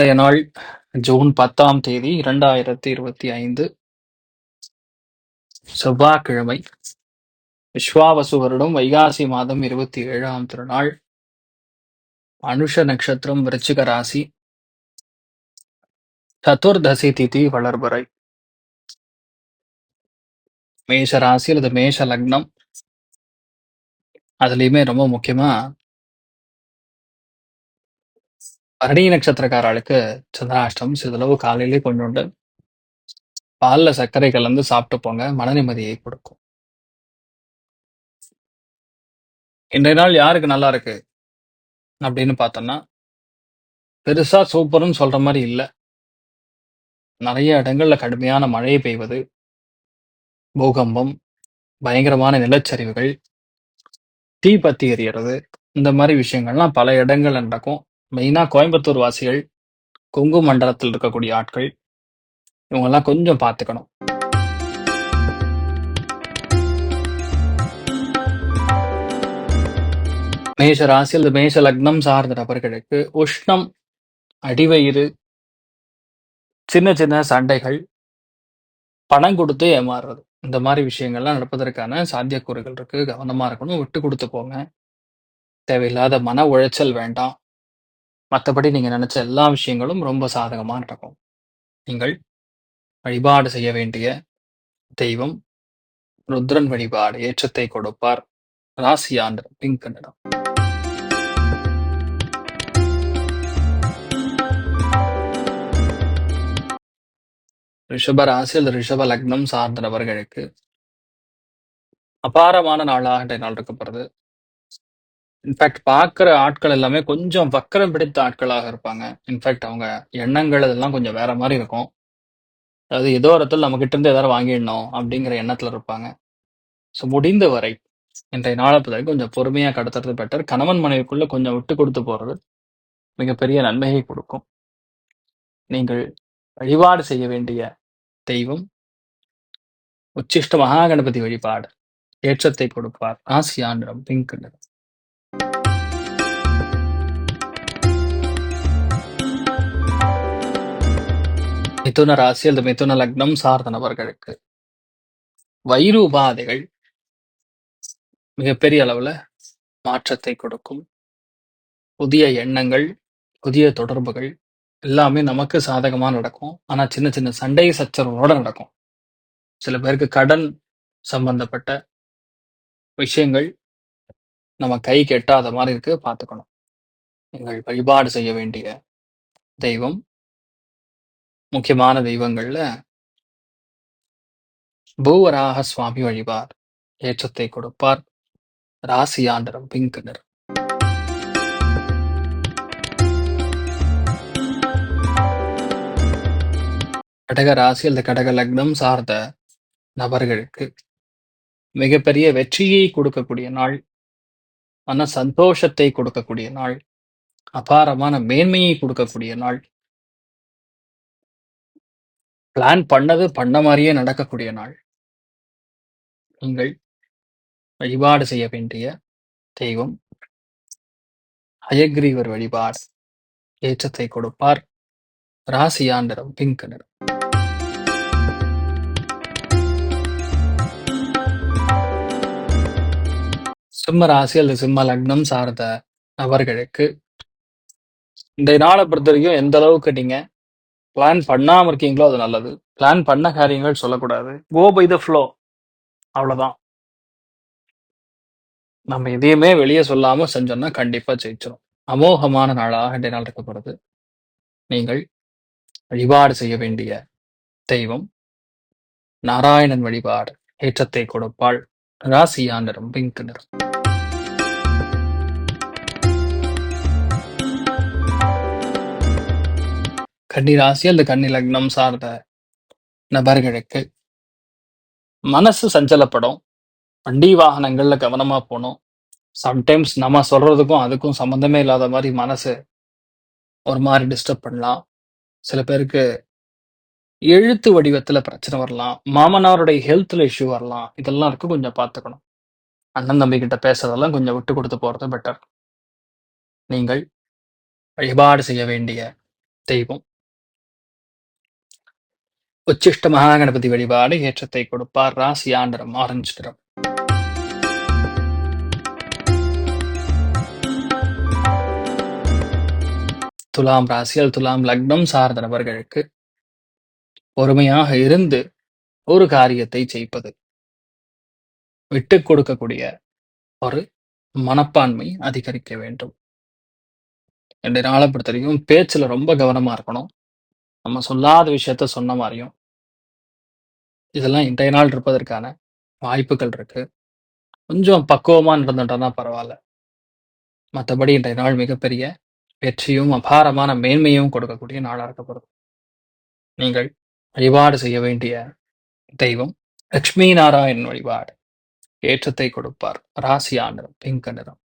இன்றைய நாள் ஜூன் பத்தாம் தேதி இரண்டாயிரத்தி இருபத்தி ஐந்து. செவ்வாய்க்கிழமை விஸ்வாவசு வருடம் வைகாசி மாதம் இருபத்தி ஏழாம் திருநாள். அனுஷ நட்சத்திரம் விருச்சிக ராசி. சதுர்தசி திதி வளர்பறை. மேஷ ராசி அல்லது மேஷ லக்னம். அதுலயுமே ரொம்ப முக்கியமா பரணி நட்சத்திரக்காரர்களுக்கு சந்திராஷ்டம் சிறிதளவு காலையிலே கொண்டு உண்டு பால்ல சர்க்கரை கலந்து சாப்பிட்டு போங்க மன நிம்மதியை கொடுக்கும். இன்றைய நாள் யாருக்கு நல்லா இருக்கு? அப்படின்னு பார்த்தோம்னா பெருசா சூப்பர்னு சொல்ற மாதிரி இல்லை. நிறைய இடங்கள்ல கடுமையான மழை பெய்வது பூகம்பம் பயங்கரமான நிலச்சரிவுகள் தீ பத்தி எரியறது இந்த மாதிரி விஷயங்கள்லாம் பல இடங்கள்ல நடக்கும். மெயினா கோயம்புத்தூர் வாசிகள் கொங்கு மண்டலத்தில் இருக்கக்கூடிய ஆட்கள் இவங்கெல்லாம் கொஞ்சம் பார்த்துக்கணும். மேஷ ராசி அல்லது மேஷ லக்னம் சார்ந்த நபர்களுக்கு உஷ்ணம் அடிவயிறு சின்ன சின்ன சண்டைகள் பணம் கொடுத்து ஏமாறுறது. இந்த மாதிரி விஷயங்கள்லாம் நடப்பதற்கான சாத்தியக்கூறுகள் இருக்கு. கவனமா இருக்கணும். விட்டு கொடுத்து போங்க. தேவையில்லாத மன உளைச்சல் வேண்டாம். மற்றபடி நீங்க நினைச்ச எல்லா விஷயங்களும் ரொம்ப சாதகமாக நடக்கும். நீங்கள் வழிபாடு செய்ய வேண்டிய தெய்வம் ருத்ரன் வழிபாடு ஏற்றத்தை கொடுப்பார். ராசி ஆண்டு பிங்க் நிறம் ரிஷப ராசி அல்லது ரிஷப லக்னம் சார்ந்தவர்களுக்கு அபாரமான நாளாக இன்றைய நாள் இருக்கப்படுது இன்ஃபேக்ட் பார்க்குற ஆட்கள் எல்லாமே கொஞ்சம் வக்கரம் பிடித்த ஆட்களாக இருப்பாங்க. இன்ஃபேக்ட் அவங்க எண்ணங்கள் இதெல்லாம் கொஞ்சம் வேற மாதிரி இருக்கும். அதாவது ஏதோ இடத்துல நம்ம கிட்ட இருந்து ஏதாவது வாங்கிடணும் அப்படிங்கிற எண்ணத்துல இருப்பாங்க. ஸோ முடிந்த வரை இன்றைய நாளை கொஞ்சம் பொறுமையாக கடத்துறது பெட்டர் கணவன் மனைவிக்குள்ள கொஞ்சம் விட்டு கொடுத்து போறது மிகப்பெரிய நன்மையை கொடுக்கும். நீங்கள் வழிபாடு செய்ய வேண்டிய தெய்வம் உச்சிஷ்ட மகா கணபதி வழிபாடு ஏற்றத்தை கொடுப்பார். ஆசியா பிங்க் நிறம் மிதுன ராசி அல்லது மிதுன லக்னம் சார்ந்த நபர்களுக்கு. வயிறு உபாதைகள் மிகப்பெரிய அளவுல மாற்றத்தை கொடுக்கும். புதிய எண்ணங்கள் புதிய தொடர்புகள் எல்லாமே நமக்கு சாதகமா நடக்கும். ஆனா சின்ன சின்ன சண்டை சச்சரவோட நடக்கும். சில பேருக்கு கடன் சம்பந்தப்பட்ட விஷயங்கள் நம்ம கை கெட்டாத மாதிரி இருக்கு. பார்த்துக்கணும். நீங்கள் வழிபாடு செய்ய வேண்டிய தெய்வம் முக்கியமான தெய்வங்கள்ல பூவராக சுவாமி வழிபார் ஏற்றத்தை கொடுப்பார். ராசி ஆண்டரம் பிங்க் நிறம் கடக ராசி அல்லது கடக லக்னம் சார்ந்த நபர்களுக்கு மிகப்பெரிய வெற்றியை கொடுக்கக்கூடிய நாள் மன சந்தோஷத்தை கொடுக்கக்கூடிய நாள் அபாரமான மேன்மையை கொடுக்கக்கூடிய நாள் பிளான் பண்ணது பண்ண மாதிரியே நடக்கக்கூடிய நாள். நீங்கள் வழிபாடு செய்ய வேண்டிய தெய்வம். அயக்ரீவர் வழிபாடு ஏற்றத்தை கொடுப்பார். ராசியாண்டரம் பிங்க் நிறம் சிம்ம ராசி அல்லது சிம்ம லக்னம் சார்ந்த நபர்களுக்கு இந்த நாளை பொறுத்த வரைக்கும் எந்த அளவுக்கு நீங்க பிளான் பண்ணாம இருக்கீங்களோ அது நல்லது. பிளான் பண்ண காரியங்கள் சொல்லக்கூடாது. கோ பை த ஃப்ளோ அவ்வளவுதான். நம்ம எதையுமே வெளியே சொல்லாம செஞ்சோம்னா கண்டிப்பா ஜெயிச்சிடும் அமோகமான நாளாக இன்றைய நாள் இருக்கப்படுது நீங்கள் வழிபாடு செய்ய வேண்டிய தெய்வம் நாராயணன் வழிபாடு ஏற்றத்தை கொடுப்பாள் ராசியா நிறம் பிங்க் நிறம். கன்னி ராசி அல்லது கன்னி லக்னம் சார்ந்த நபர்களுக்கு மனசு சஞ்சலப்படும். வண்டி வாகனங்கள்ல கவனமா போகணும் சம்டைம்ஸ் நம்ம சொல்றதுக்கும் அதுக்கும் சம்மந்தமே இல்லாத மாதிரி மனசு ஒரு மாதிரி டிஸ்டர்ப் பண்ணலாம். சில பேருக்கு எழுத்து வடிவத்துல பிரச்சனை வரலாம். மாமனாருடைய ஹெல்த்ல இஷ்யூ வரலாம். இதெல்லாம் இருக்கு கொஞ்சம் பார்த்துக்கணும். அண்ணன் தம்பி கிட்ட பேசுறதெல்லாம் கொஞ்சம் விட்டு கொடுத்து போறது பெட்டர் நீங்கள் வழிபாடு செய்ய வேண்டிய தெய்வம். உச்சிஷ்ட மகாகணபதி வழிபாடு ஏற்றத்தை கொடுப்பார். ராசி ஆண்டரம் ஆரஞ்சு நிறம். துலாம் ராசியல் துலாம் லக்னம் சார்ந்த நபர்களுக்கு பொறுமையாக இருந்து ஒரு காரியத்தை செய்ப்பது. விட்டு கொடுக்கக்கூடிய ஒரு மனப்பான்மை அதிகரிக்க வேண்டும். ரெண்டு நாளை பொறுத்தவரைக்கும் பேச்சுல ரொம்ப கவனமா இருக்கணும். நம்ம சொல்லாத விஷயத்த சொன்ன மாதிரியும் இதெல்லாம் இன்றைய நாள் இருப்பதற்கான வாய்ப்புகள் இருக்கு. கொஞ்சம் பக்குவமா நடந்துட்டோம்னா பரவாயில்ல. மற்றபடி இன்றைய நாள் மிகப்பெரிய வெற்றியும் அபாரமான மேன்மையும் கொடுக்கக்கூடிய நாளாக இருக்கப்படுது நீங்கள் வழிபாடு செய்ய வேண்டிய தெய்வம் லட்சுமி நாராயணன் வழிபாடு. ஏற்றத்தை கொடுப்பார். ராசி ஆண்டரம் பிங்க் நிறம்.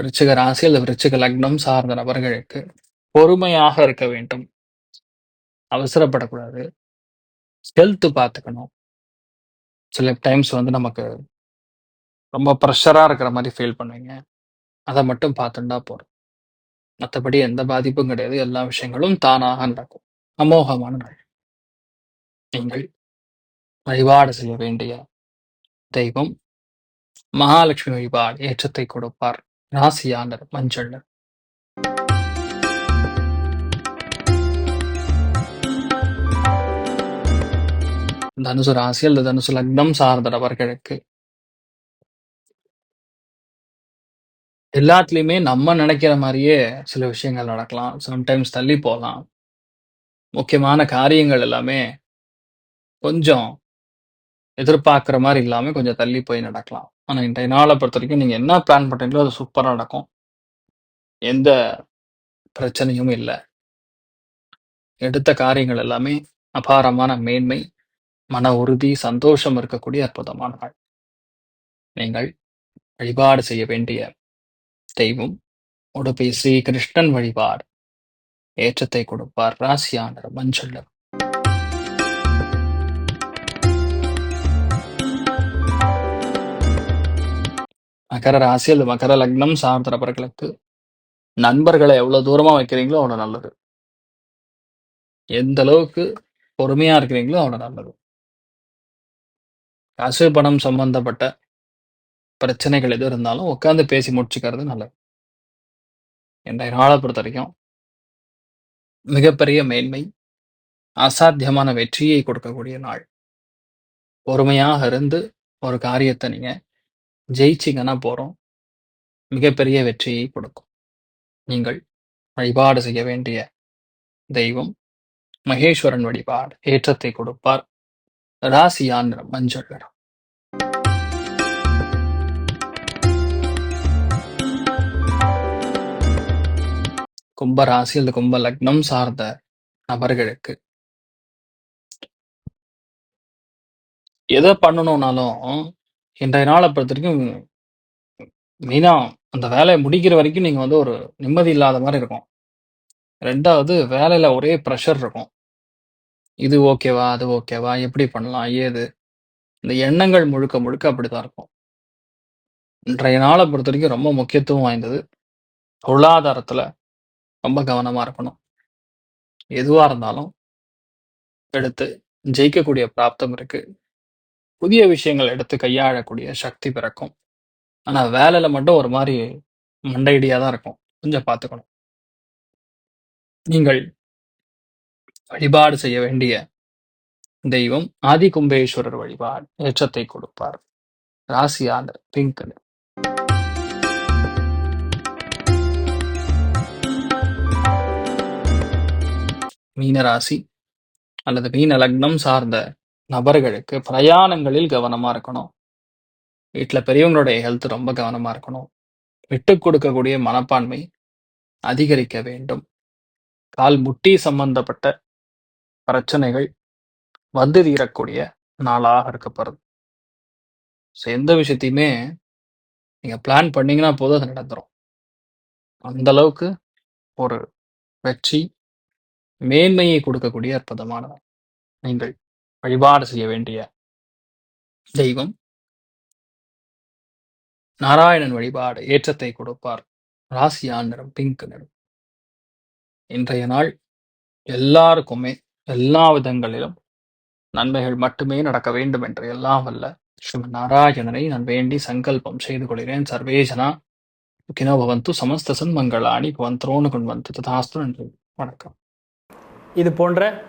விருச்சிக ராசி அல்லது விருச்சிக லக்னம் சார்ந்த நபர்களுக்கு பொறுமையாக இருக்க வேண்டும். அவசரப்படக்கூடாது. ஹெல்த் பார்த்துக்கணும். சில டைம்ஸ் வந்து நமக்கு ரொம்ப ப்ரெஷராக இருக்கிற மாதிரி ஃபீல் பண்ணுவீங்க. அதை மட்டும் பார்த்துட்டா போகிறோம் மற்றபடி எந்த பாதிப்பும் கிடையாது. எல்லா விஷயங்களும் தானாக நடக்கும். அமோகமான நாள். நீங்கள் வழிபாடு செய்ய வேண்டிய தெய்வம் மகாலட்சுமி வழிபாடு ஏற்றத்தை கொடுப்பார். ராசியாளர் மஞ்சள். தனுசு ராசி அல்லது தனுசு லக்னம் சார்ந்தவர்களுக்கு. எல்லாத்துலேயுமே எல்லாத்துலயுமே நம்ம நினைக்கிற மாதிரியே சில விஷயங்கள் நடக்கலாம். சம்டைம்ஸ் தள்ளி போகலாம். முக்கியமான காரியங்கள் எல்லாமே கொஞ்சம் எதிர்பார்க்குற மாதிரி இல்லாம கொஞ்சம் தள்ளி போய் நடக்கலாம். ஆனா இன்றைய நாளை பொறுத்த வரைக்கும் நீங்க என்ன பிளான் பண்றீங்களோ அது சூப்பரா நடக்கும். எந்த பிரச்சனையும் இல்லை. எடுத்த காரியங்கள் எல்லாமே அபாரமான மேன்மை மன உறுதி சந்தோஷம் இருக்கக்கூடிய அற்புதமான நாள். நீங்கள் வழிபாடு செய்ய வேண்டிய தெய்வம் உடுப்பை ஸ்ரீ கிருஷ்ணன் வழிபாடு. ஏற்றத்தை கொடுப்பார் ராசியானர் மஞ்சள் நிறம். மகர ராசி அல்லது மகர லக்னம் சார்ந்த நபர்களுக்கு நண்பர்களை எவ்வளவு தூரமா வைக்கிறீங்களோ அவ்வளவு நல்லது. எந்த அளவுக்கு பொறுமையா இருக்கிறீங்களோ அவ்வளவு நல்லது. காசு பணம் சம்பந்தப்பட்ட பிரச்சனைகள் எது இருந்தாலும் உட்காந்து பேசி முடிச்சுக்கிறது நல்லது. இன்றைய நாளை பொறுத்த வரைக்கும் மிகப்பெரிய மேன்மை அசாத்தியமான வெற்றியை கொடுக்கக்கூடிய நாள். பொறுமையாக இருந்து ஒரு காரியத்தை நீங்க ஜெயிச்சிங்கன்னா போறோம். மிகப்பெரிய வெற்றியை கொடுக்கும். நீங்கள் வழிபாடு செய்ய வேண்டிய தெய்வம் மகேஸ்வரன் வழிபாடு ஏற்றத்தை கொடுப்பார். ராசியான் நிறம் மஞ்சள் நிறம். கும்ப ராசி அல்லது கும்ப லக்னம் சார்ந்த நபர்களுக்கு எதை பண்ணணும்னாலும் இன்றைய நாளை பொறுத்த வரைக்கும் மெயினாக அந்த வேலையை முடிக்கிற வரைக்கும் நீங்கள் வந்து ஒரு நிம்மதி இல்லாத மாதிரி இருக்கும். ரெண்டாவது வேலையில் ஒரே ப்ரெஷர் இருக்கும். இது ஓகேவா அது ஓகேவா எப்படி பண்ணலாம் ஏது? இந்த எண்ணங்கள் முழுக்க முழுக்க அப்படிதான் இருக்கும். இன்றைய நாளை பொறுத்த வரைக்கும் ரொம்ப முக்கியத்துவம் வாய்ந்தது. பொருளாதாரத்தில் ரொம்ப கவனமாக இருக்கணும். எதுவாக இருந்தாலும் எடுத்து ஜெயிக்கக்கூடிய பிராப்தம் இருக்குது புதிய விஷயங்கள் எடுத்து கையாளக்கூடிய சக்தி பிறக்கும். ஆனா வேலையில மட்டும் ஒரு மாதிரி மண்டையடியா தான் இருக்கும். கொஞ்சம் பார்த்துக்கணும். நீங்கள் வழிபாடு செய்ய வேண்டிய தெய்வம் ஆதி கும்பேஸ்வரர் வழிபாடு ஏற்றத்தை கொடுப்பார். ராசி ஆண்டர் பிங்க் மீன ராசி அல்லது மீன லக்னம் சார்ந்த நபர்களுக்கு பிரயாணங்களில் கவனமாக இருக்கணும். வீட்டில் பெரியவங்களுடைய ஹெல்த் ரொம்ப கவனமாக இருக்கணும். விட்டு கொடுக்கக்கூடிய மனப்பான்மை அதிகரிக்க வேண்டும். கால் முட்டி சம்பந்தப்பட்ட பிரச்சனைகள் வந்து தீரக்கூடிய நாளாக இருக்கப்படுது. ஸோ எந்த விஷயத்தையுமே நீங்கள் பிளான் பண்ணீங்கன்னா போதும் அது நடந்துரும். அந்த அளவுக்கு ஒரு வெற்றி மேன்மையை கொடுக்கக்கூடிய அற்புதமானது. நீங்கள் வழிபாடு செய்ய வேண்டிய தெய்வம். நாராயணன் வழிபாடு ஏற்றத்தை கொடுப்பார். ராசியா நிறம் பிங்க் நிறம். இன்றைய நாள் எல்லாருக்குமே எல்லா விதங்களிலும் நன்மைகள் மட்டுமே நடக்க வேண்டும் என்று எல்லாம் வல்ல ஸ்ரீமன் நாராயணனை நான் வேண்டி சங்கல்பம் செய்து கொள்கிறேன். சர்வேஜனா சுகினோ பவந்து சமஸ்த சன்மங்களாணி பவந்தரோனு கொண்டு ததாஸ்து நன்றி. வணக்கம். இது போன்ற